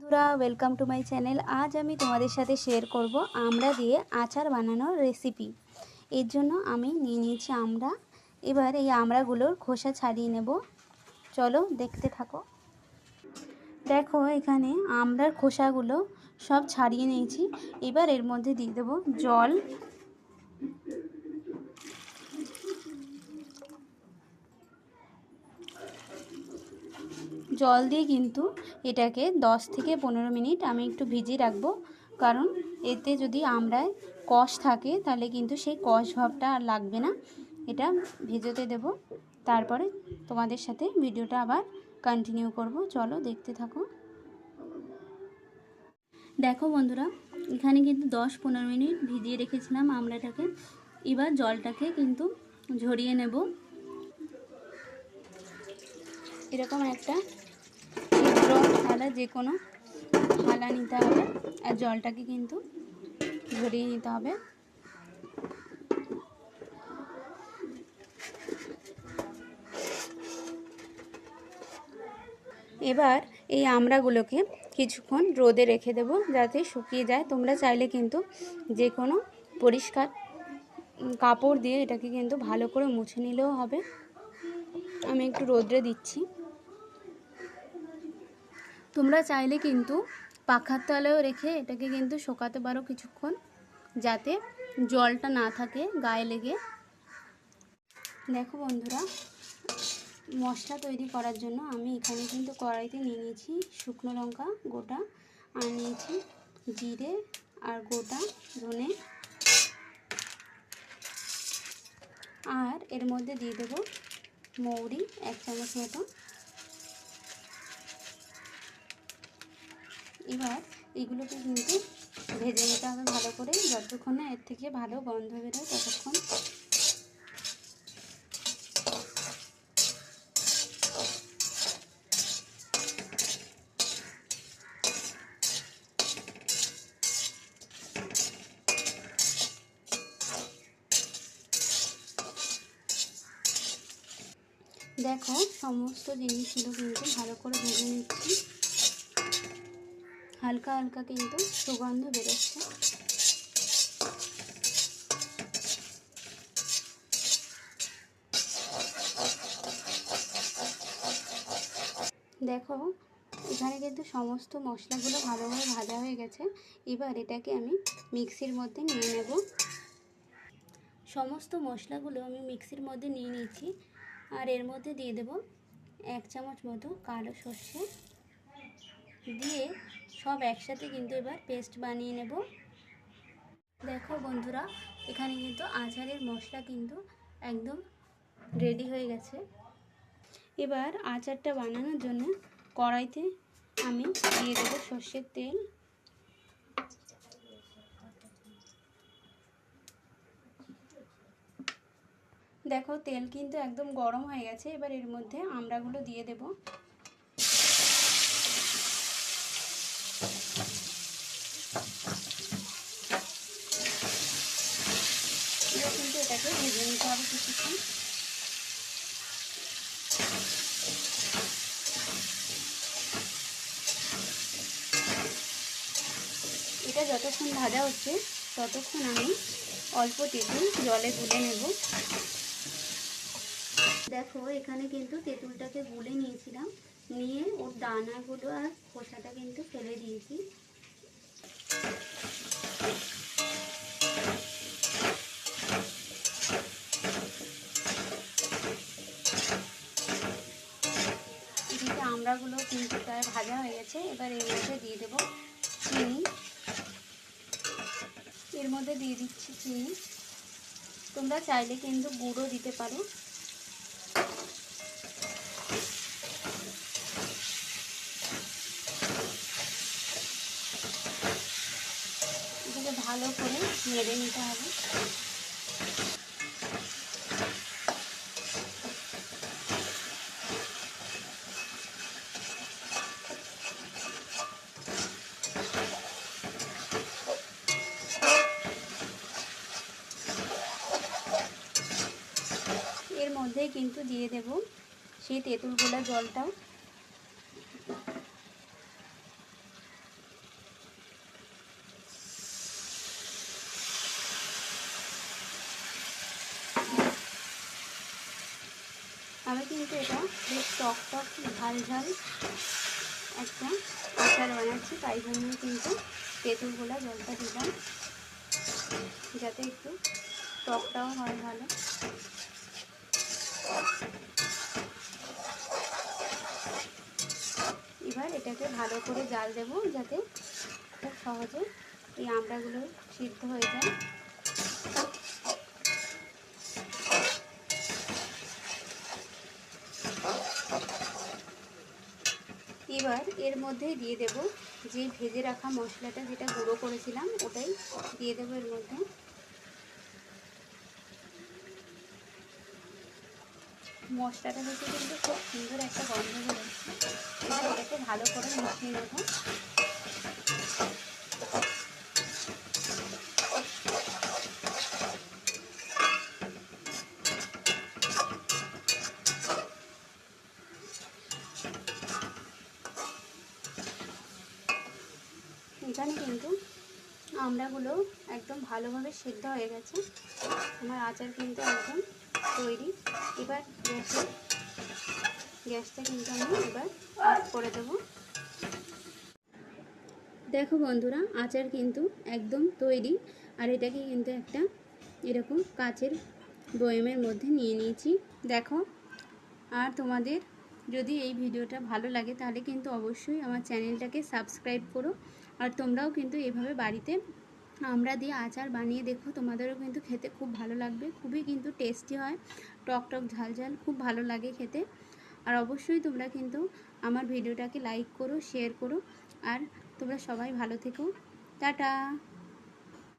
বন্ধুরা welcome to my channel আজ আমি তোমাদের সাথে শেয়ার করব আমরা দিয়ে আচার বানানোর রেসিপি এর জন্য আমি নিয়ে নিয়েছি আমরা। এবার এই আমরাগুলোর খোসা ছাড়িয়ে নেব। চলো দেখতে থাকো। দেখো, এখানে আমরার খোসাগুলো সব ছাড়িয়ে নিয়েছি। এবার এর মধ্যে দিয়ে দেবো জল। জল দিয়ে কিন্তু এটাকে 10 থেকে পনেরো মিনিট আমি একটু ভিজিয়ে রাখব। কারণ এতে যদি আমড়ায় কষ থাকে, তাহলে কিন্তু সেই কষ ভাবটা আর লাগবে না। এটা ভেজোতে দেব। তারপরে তোমাদের সাথে ভিডিওটা আবার কন্টিনিউ করব। চলো দেখতে থাকো। দেখো বন্ধুরা, এখানে কিন্তু দশ পনেরো মিনিট ভিজিয়ে রেখেছিলাম আমড়াটাকে। এবার জলটাকে কিন্তু ঝরিয়ে নেব। এরকম একটা ছিদ্র থালা যে কোনো থালা নিতে হবে আর জলটাকে কিন্তু ঝরিয়ে নিতে হবে। এবার এই আমড়াগুলোকে কিছুক্ষণ রোদে রেখে দেবো যাতে শুকিয়ে যায়। তোমরা চাইলে কিন্তু যে কোনো পরিষ্কার কাপড় দিয়ে এটাকে কিন্তু ভালো করে মুছে নিলেও হবে। আমি একটু রোদ্রে দিচ্ছি। তোমরা চাইলে কিন্তু পাখার তলেও রেখে এটাকে কিন্তু শোকাতে পারো কিছুক্ষণ, যাতে জলটা না থাকে গায়ে লেগে। দেখো বন্ধুরা, মশলা তৈরি করার জন্য আমি এখানে কিন্তু কড়াইতে নিয়ে নিয়েছি শুকনো লঙ্কা গোটা, আর নিয়েছি জিরে আর গোটা ধনে। আর এর মধ্যে দিয়ে দেবো মৌরি এক চামচ মতো। এবার এগুলোকে কিন্তু ভেজে নিতে হবে ভালো করে, যতক্ষণ না এর থেকে ভালো গন্ধ বেরোয় ততক্ষণ। দেখো, সমস্ত জিনিসগুলো কিন্তু ভালো করে ভেজে নিচ্ছি। হালকা হালকা কিন্তু সুগন্ধ বেরোচ্ছে। দেখো, এখানে কিন্তু সমস্ত মশলাগুলো ভালোভাবে ভাজা হয়ে গেছে। এবার এটাকে আমি মিক্সির মধ্যে নিয়ে নেব। সমস্ত মশলাগুলো আমি মিক্সির মধ্যে নিয়ে নিয়েছি আর এর মধ্যে দিয়ে দেব এক চামচ মতো কালো সর্ষে। দিয়ে সব একসাথে কিন্তু এবার পেস্ট বানিয়ে নেব। দেখো বন্ধুরা, এখানে কিন্তু আচারের মশলা কিন্তু একদম রেডি হয়ে গেছে। এবার আচারটা বানানোর জন্য কড়াইতে আমি দিয়ে দেবো সর্ষের তেল। দেখো তেল কিন্তু একদম গরম হয়ে গেছে, এবার এর মধ্যে আমড়াগুলো দিয়ে দেবো। এটা যতক্ষণ ভাজা হচ্ছে, ততক্ষণ আমি অল্প তেঁতুল জলে গুলে নেব। দেখো, এখানে কিন্তু তেঁতুলটাকে গুলে নিয়েছিলাম। নিয়ে ওর দানাগুলো আর খোসাটা কিন্তু ফেলে দিয়েছি। এদিকে আমড়াগুলো কিন্তু প্রায় ভাজা হয়ে গেছে। এবার এর মধ্যে দিয়ে দেবো চিনি। এর মধ্যে দিয়ে দিচ্ছি চিনি। তোমরা চাইলে কিন্তু গুঁড়ো দিতে পারো এটাকে ভালো করে নেড়ে নিতে হবে। এর মধ্যেই কিন্তু দিয়ে দেব সেই তেঁতুল গোলা জলটাও কিন্তু এটা বেশ টক টক ঝাল ঝাল একটা আচার বানাচ্ছি, তাই জন্য কিন্তু তেঁতুল গোলা জলটা দিলাম, যাতে একটু টকটাও হয় ভালো। এবার এটাকে ভালো করে জাল দেবো, যাতে খুব সহজে এই আমড়াগুলো সিদ্ধ হয়ে যায়। এবার এর মধ্যেই দিয়ে দেব যে ভেজে রাখা মশলাটা যেটা গুঁড়ো করেছিলাম, ওটাই দিয়ে দেব এর মধ্যে। মশলাটা থেকে কিন্তু খুব সুন্দর একটা গন্ধ বেরোচ্ছে। এবার এটাকে ভালো করে মিশিয়ে নেব। এখানে কিন্তু আমড়াগুলো একদম ভালোভাবে সিদ্ধ হয়ে গেছে। আমার আচার কিন্তু একদম তৈরি। এবার গ্যাসে, গ্যাসটা কিন্তু আমি এবার অফ করে দেবো। দেখো বন্ধুরা, আচার কিন্তু একদম তৈরি। আর এটাকে কিন্তু একটা এরকম কাচের বয়মের মধ্যে নিয়ে নিয়েছি। দেখো, আর তোমাদের যদি এই ভিডিওটা ভালো লাগে তাহলে কিন্তু অবশ্যই আমার চ্যানেলটাকে সাবস্ক্রাইব করো। আর তোমরাও কিন্তু এভাবে বাড়িতে আমরা দিয়ে আচার বানিয়ে দেখো, তোমাদেরও কিন্তু খেতে খুব ভালো লাগবে। খুবই কিন্তু টেস্টি হয়। টক টক, ঝাল ঝাল, খুব ভালো লাগে খেতে। আর অবশ্যই তোমরা কিন্তু আমার ভিডিওটাকে লাইক করো শেয়ার করো। আর তোমরা সবাই ভালো থেকো। টাটা!